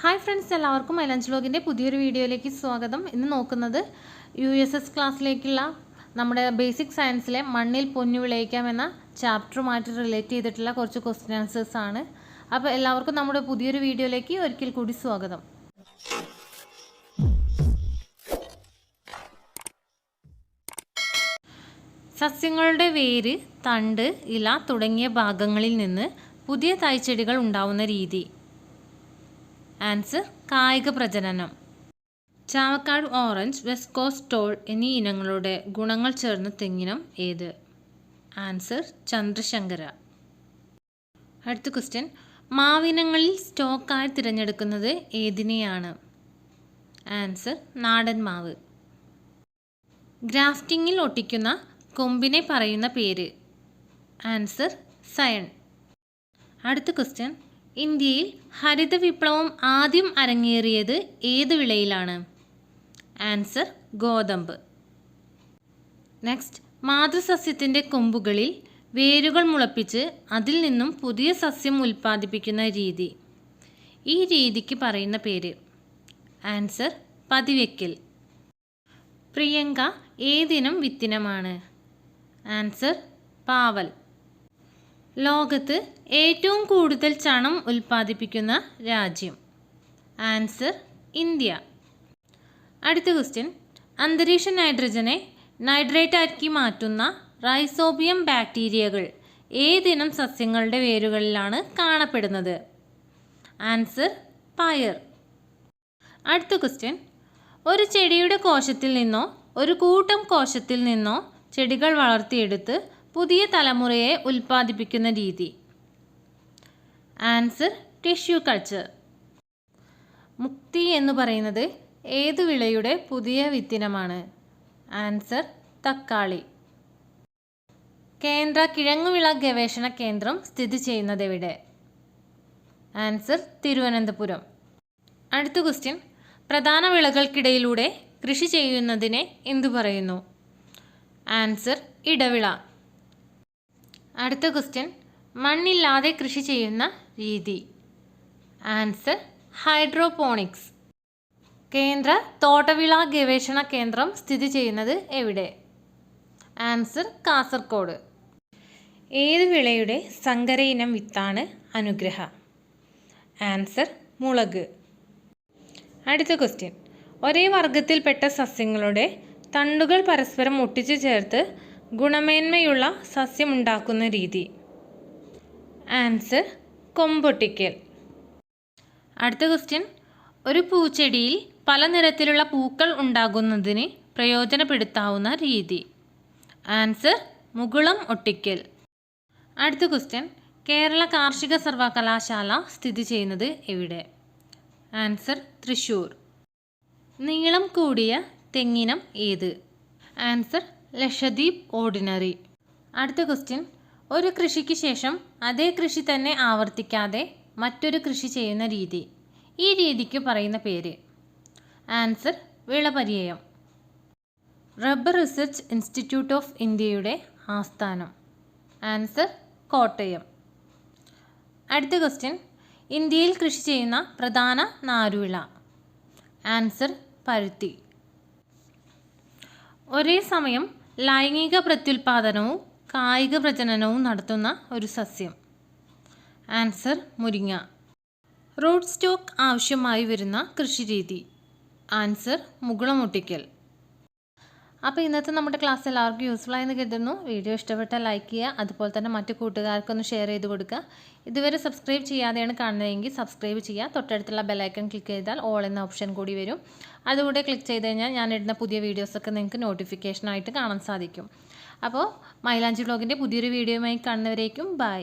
Hi friends എല്ലാവർക്കും മൈലഞ്ച് ലോഗിന്റെ പുതിയൊരു വീഡിയോയിലേക്ക് സ്വാഗതം. ഇന്ന് നോക്കുന്നത് യു എസ് എസ് ക്ലാസ്സിലേക്കുള്ള നമ്മുടെ ബേസിക് സയൻസിലെ മണ്ണിൽ പൊന്നു വിളയിക്കാം എന്ന ചാപ്റ്ററുമായിട്ട് റിലേറ്റ് ചെയ്തിട്ടുള്ള കുറച്ച് ക്വസ്റ്റ്യൻ ആൻസേഴ്സ് ആണ്. അപ്പോൾ എല്ലാവർക്കും നമ്മുടെ പുതിയൊരു വീഡിയോയിലേക്ക് ഒരിക്കൽ കൂടി സ്വാഗതം. സസ്യങ്ങളുടെ വേര് തണ്ട് ഇല തുടങ്ങിയ ഭാഗങ്ങളിൽ നിന്ന് പുതിയ തൈച്ചെടികൾ ഉണ്ടാവുന്ന രീതി. ആൻസർ കായിക പ്രജനനം. Chavakkad orange west coast tall എന്നീ ഇനങ്ങളുടെ ഗുണങ്ങൾ ചേർന്ന തെങ്ങിനം ഏത്? ആൻസർ ചന്ദ്രശങ്കര. അടുത്ത ക്വസ്റ്റ്യൻ. മാവിനങ്ങളിൽ സ്റ്റോക്കായി തിരഞ്ഞെടുക്കുന്നത് ഏതിനെയാണ്? ആൻസർ നാടൻ മാവ്. ഗ്രാഫ്റ്റിങ്ങിൽ ഒട്ടിക്കുന്ന കൊമ്പിനെ പറയുന്ന പേര്. Answer scion. അടുത്ത ക്വസ്റ്റ്യൻ. ഇന്ത്യയിൽ ഹരിത വിപ്ലവം ആദ്യം അരങ്ങേറിയത് ഏത് വിളയിലാണ്? ആൻസർ ഗോതമ്പ്. നെക്സ്റ്റ് മാതൃസസ്യത്തിന്റെ കൊമ്പുകളിൽ വേരുകൾ മുളപ്പിച്ച് അതിൽ നിന്നും പുതിയ സസ്യം ഉൽപ്പാദിപ്പിക്കുന്ന രീതി. ഈ രീതിക്ക് പറയുന്ന പേര്. ആൻസർ പതിവെക്കൽ. പ്രിയങ്ക ഏതിനം വിത്തിനമാണ്? ആൻസർ പാവൽ. ലോകത്ത് ഏറ്റവും കൂടുതൽ ചണം ഉൽപ്പാദിപ്പിക്കുന്ന രാജ്യം. Answer India. അടുത്ത ക്വസ്റ്റ്യൻ. അന്തരീക്ഷ നൈട്രജനെ നൈട്രേറ്റ് ആക്കി മാറ്റുന്ന റൈസോബിയം ബാക്ടീരിയകൾ ഏതിനം സസ്യങ്ങളുടെ വേരുകളിലാണ് കാണപ്പെടുന്നത്? ആൻസർ പയർ. അടുത്ത ക്വസ്റ്റ്യൻ. ഒരു ചെടിയുടെ കോശത്തിൽ നിന്നോ ഒരു കൂട്ടം കോശത്തിൽ നിന്നോ ചെടികൾ വളർത്തിയെടുത്ത് പുതിയ തലമുറയെ ഉൽപ്പാദിപ്പിക്കുന്ന രീതി. Answer tissue culture. മുക്തി എന്ന് പറയുന്നത് ഏത് വിളയുടെ പുതിയ വിത്തിനമാണ്? ആൻസർ തക്കാളി. കേന്ദ്ര കിഴങ്ങുവിള ഗവേഷണ കേന്ദ്രം സ്ഥിതി ചെയ്യുന്നത് എവിടെ? ആൻസർ തിരുവനന്തപുരം. അടുത്ത ക്വസ്റ്റ്യൻ. പ്രധാന വിളകൾക്കിടയിലൂടെ കൃഷി ചെയ്യുന്നതിനെ എന്തു പറയുന്നു? ആൻസർ ഇടവിള. അടുത്ത ക്വസ്റ്റ്യൻ മണ്ണില്ലാതെ കൃഷി ചെയ്യുന്ന രീതി. ആൻസർ ഹൈഡ്രോപോണിക്സ് കേന്ദ്ര തോട്ടവിള ഗവേഷണ കേന്ദ്രം സ്ഥിതി ചെയ്യുന്നത് എവിടെ? ആൻസർ കാസർഗോഡ് ഏത് വിളയുടെ സങ്കര ഇനം വിത്താണ് അനുഗ്രഹ? ആൻസർ മുളക്. അടുത്ത ക്വസ്റ്റ്യൻ ഒരേ വർഗത്തിൽപ്പെട്ട സസ്യങ്ങളുടെ തണ്ടുകൾ പരസ്പരം ഒട്ടിച്ചു ചേർത്ത് ഗുണമേന്മയുള്ള സസ്യമുണ്ടാക്കുന്ന രീതി. ആൻസർ കൊമ്പൊട്ടിക്കൽ. അടുത്ത ക്വസ്റ്റ്യൻ. ഒരു പൂച്ചെടിയിൽ പല നിറത്തിലുള്ള പൂക്കൾ ഉണ്ടാകുന്നതിന് പ്രയോജനപ്പെടുത്താവുന്ന രീതി. ആൻസർ മുകുളം ഒട്ടിക്കൽ. അടുത്ത ക്വസ്റ്റ്യൻ. കേരള കാർഷിക സർവകലാശാല സ്ഥിതി ചെയ്യുന്നത് എവിടെ? ആൻസർ തൃശ്ശൂർ നീളം കൂടിയ തെങ്ങിനം ഏത്? Answer Lakshadweep ordinary. അടുത്ത ക്വസ്റ്റ്യൻ. ഒരു കൃഷിക്ക് ശേഷം അതേ കൃഷി തന്നെ ആവർത്തിക്കാതെ മറ്റൊരു കൃഷി ചെയ്യുന്ന രീതി. ഈ രീതിക്ക് പറയുന്ന പേര്. ആൻസർ വിളപര്യായം. റബ്ബർ റിസർച്ച് ഇൻസ്റ്റിറ്റ്യൂട്ട് ഓഫ് ഇന്ത്യയുടെ ആസ്ഥാനം. ആൻസർ കോട്ടയം. അടുത്ത ക്വസ്റ്റ്യൻ. ഇന്ത്യയിൽ കൃഷി ചെയ്യുന്ന പ്രധാന നാരുവിള. ആൻസർ പരുത്തി. ഒരേ സമയം ലൈംഗിക പ്രത്യുൽപാദനവും കായിക പ്രജനനവും നടത്തുന്ന ഒരു സസ്യം. ആൻസർ മുരിങ്ങ. റൂട്ട് സ്റ്റോക്ക് ആവശ്യമായി വരുന്ന കൃഷിരീതി. ആൻസർ മുകുളമൊട്ടിക്കൽ. അപ്പോൾ ഇന്നത്തെ നമ്മുടെ ക്ലാസ് എല്ലാവർക്കും യൂസ്ഫുൾ ആയെന്ന് കരുതുന്നു. വീഡിയോ ഇഷ്ടപ്പെട്ടാൽ ലൈക്ക് ചെയ്യുക. അതുപോലെ തന്നെ മറ്റു കൂട്ടുകാർക്കൊന്ന് ഷെയർ ചെയ്ത് കൊടുക്കുക. ഇതുവരെ സബ്സ്ക്രൈബ് ചെയ്യാതെയാണ് കാണുന്നതെങ്കിൽ സബ്സ്ക്രൈബ് ചെയ്യുക. തൊട്ടടുത്തുള്ള ബെലൈക്കൺ ക്ലിക്ക് ചെയ്താൽ ഓൾ എന്ന ഓപ്ഷൻ കൂടി വരും. അതുകൂടെ ക്ലിക്ക് ചെയ്ത് കഴിഞ്ഞാൽ ഞാൻ ഇടുന്ന പുതിയ വീഡിയോസൊക്കെ നിങ്ങൾക്ക് നോട്ടിഫിക്കേഷനായിട്ട് കാണാൻ സാധിക്കും. അപ്പോൾ മൈലാഞ്ചി വ്ളോഗിന്റെ പുതിയൊരു വീഡിയോയുമായി കാണുന്നവരേക്കും ബൈ